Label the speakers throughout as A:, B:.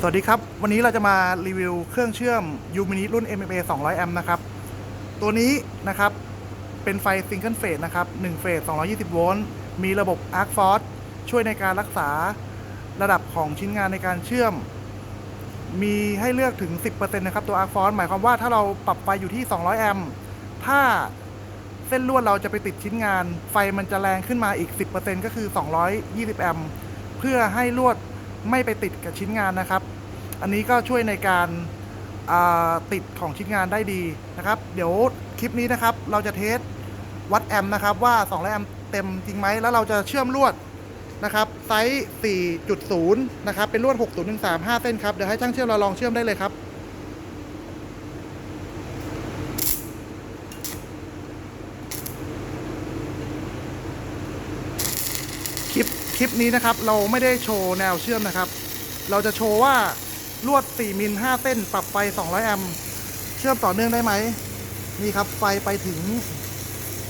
A: สวัสดีครับ วันนี้เราจะมารีวิวเครื่องเชื่อม u m i n i รุ่น MMA 200 แอมป์นะครับ ตัวนี้นะครับ เป็นไฟซิงเกิลเฟสนะครับ1เฟส 220 โวลต์ มีระบบ Arc Force ช่วยในการรักษาระดับของชิ้นงานในการเชื่อม มีให้เลือกถึง 10%นะครับ ตัว Arc Force หมายความว่าถ้าเราปรับไฟอยู่ที่ 200 แอมป์ถ้าเส้นลวดเราจะไปติดชิ้นงาน ไฟมันจะแรงขึ้นมาอีก 10%ก็คือ 220 แอมป์เพื่อให้ลวด ไม่ไปติดกับชิ้นงานนะครับ อันนี้ก็ช่วยในการาติดของชิ้นงานได้ดีนะครับ เดี๋ยวคลิปนี้นะครับ เราจะเทสวัดแอมป์นะครับ ว่า2แอมป์เต็มจริงไหมแล้วเราจะเชื่อมลวดนะครับไซส์ 4.0 นะครับ เป็นลวด 6013 5 เส้นครับ เดี๋ยวให้ช่างเชื่อมเราลองเชื่อมได้เลยครับคลิป คลิปนี้นะครับ เราไม่ได้โชว์แนวเชื่อมนะครับ เราจะโชว์ว่าลวด 4 มิล 5 เส้น ปรับไฟ 200 แอมป์เชื่อมต่อเนื่องได้ไหม นี่ครับ ไฟไปถึง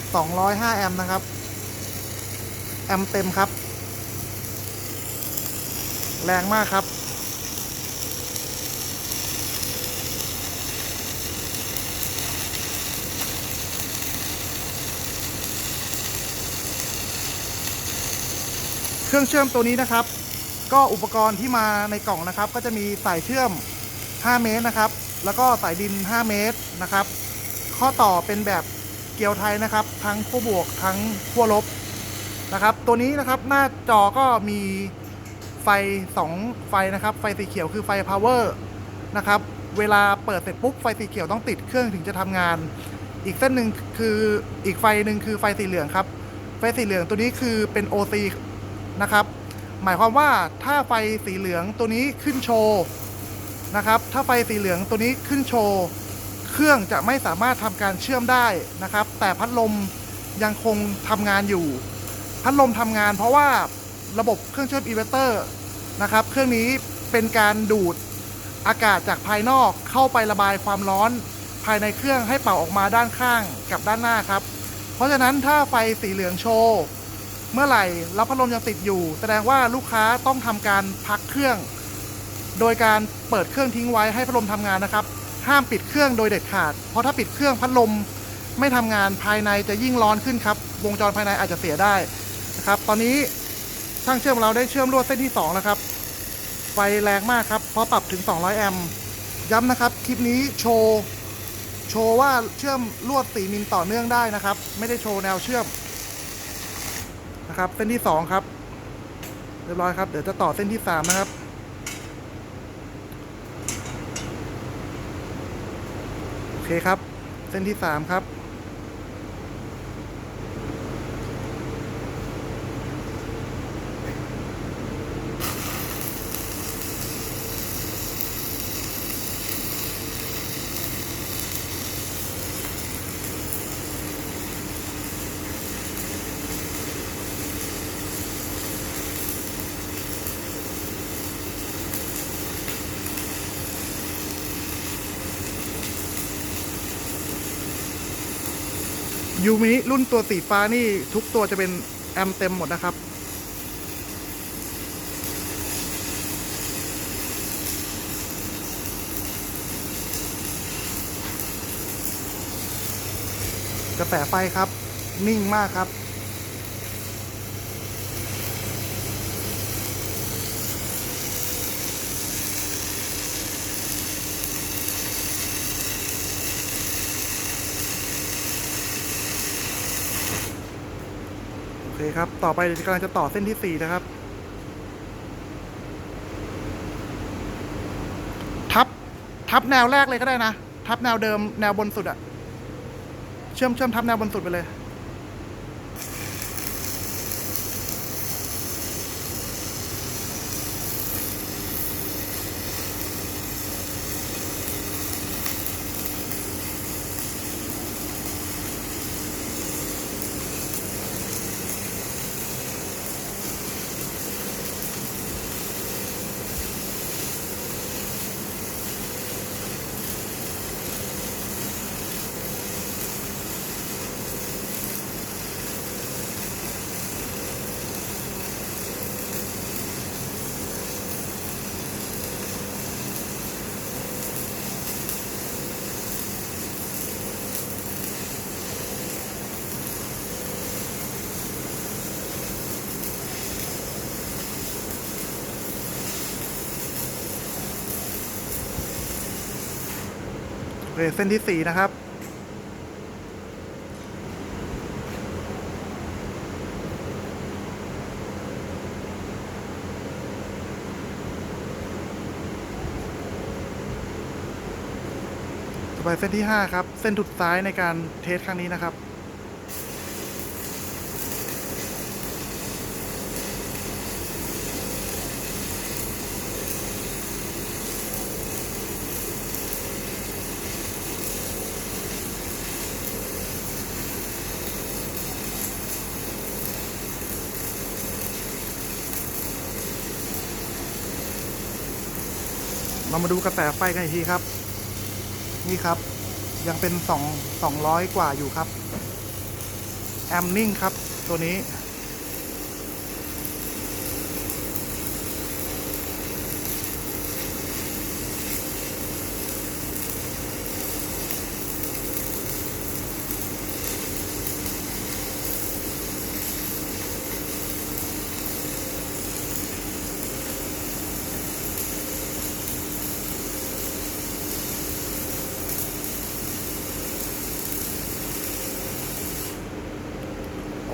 A: 205 แอมป์นะครับ แอมป์เต็มครับ แรงมากครับ เครื่องเชื่อมตัวนี้นะครับ ก็อุปกรณ์ที่มาในกล่องนะครับ ก็จะมีสายเชื่อม 5 เมตรนะครับ แล้วก็สายดิน 5 เมตรนะครับ ข้อต่อเป็นแบบเกลียวไทยนะครับ ทั้งขั้วบวกทั้งขั้วลบนะครับ ตัวนี้นะครับหน้าจอก็มีไฟ 2 ไฟนะครับ ไฟสีเขียวคือไฟ power นะครับ เวลาเปิดเสร็จปุ๊บไฟสีเขียวต้องติดเครื่องถึงจะทำงาน อีกเส้นหนึ่งคืออีกไฟหนึ่งคือไฟสีเหลืองครับ ไฟสีเหลืองตัวนี้คือเป็น OC นะครับ หมายความว่าถ้าไฟสีเหลืองตัวนี้ขึ้นโชว์นะครับ ถ้าไฟสีเหลืองตัวนี้ขึ้นโชว์ เครื่องจะไม่สามารถทำการเชื่อมได้นะครับ แต่พัดลมยังคงทำงานอยู่ พัดลมทำงานเพราะว่าระบบเครื่องเชื่อมอินเวอร์เตอร์นะครับ เครื่องนี้เป็นการดูดอากาศจากภายนอกเข้าไประบายความร้อนภายในเครื่องให้เป่าออกมาด้านข้างกับด้านหน้าครับ เพราะฉะนั้นถ้าไฟสีเหลืองโชว์ เมื่อไหร่แล้วพัดลมยังติดอยู่ แสดงว่าลูกค้าต้องทำการพักเครื่อง โดยการเปิดเครื่องทิ้งไว้ให้พัดลมทำงานนะครับ ห้ามปิดเครื่องโดยเด็ดขาด เพราะถ้าปิดเครื่องพัดลมไม่ทำงานภายในจะยิ่งร้อนขึ้นครับ วงจรภายในอาจจะเสียได้นะครับ ตอนนี้ช่างเชื่อมของเราได้เชื่อมลวดเส้นที่2แล้วครับไฟแรงมากครับเพราะปรับถึง 200 แอมป์ย้ำนะครับคลิปนี้โชว์โชว์ว่าเชื่อมลวด 4 มิลต่อเนื่องได้นะครับ ไม่ได้โชว์แนวเชื่อม นะครับ เส้นที่สองครับ เรียบร้อยครับ เดี๋ยวจะต่อเส้นที่สามนะครับ โอเคครับ เส้นที่สามครับ ยูมิรุ่นตัวสีฟ้านี่ทุกตัวจะเป็นแอมเต็มหมดนะครับ กระแสไฟครับนิ่งมากครับ เคครับ ต่อไปกำลังจะต่อเส้นที่ 4 นะครับ ทับ ทับแนวแรกเลยก็ได้นะ ทับแนวเดิมแนวบนสุดอะเชื่อมเชื่อมทับแนวบนสุดไปเลย เคเส้นที่ 4 นะครับต่อไปเส้นที่ 5 ครับ เส้นสุดท้ายในการเทสครั้งนี้นะครับ เรามาดูกระแสไฟกันอีกทีครับ นี่ครับ ยังเป็นสองสองร้อยกว่าอยู่ครับ แอมนิ่งครับตัวนี้ โ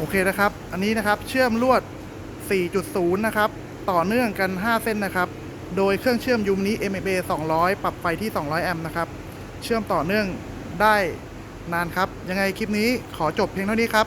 A: อเคนะครับ อันนี้นะครับเชื่อมลวด 4.0 นะครับ ต่อเนื่องกัน 5 เส้นนะครับ โดยเครื่องเชื่อมยูมนี้ MFA 200 ปรับไฟที่ 200 แอมป์นะครับ เชื่อมต่อเนื่องได้นานครับ ยังไงคลิปนี้ขอจบเพียงเท่านี้ครับ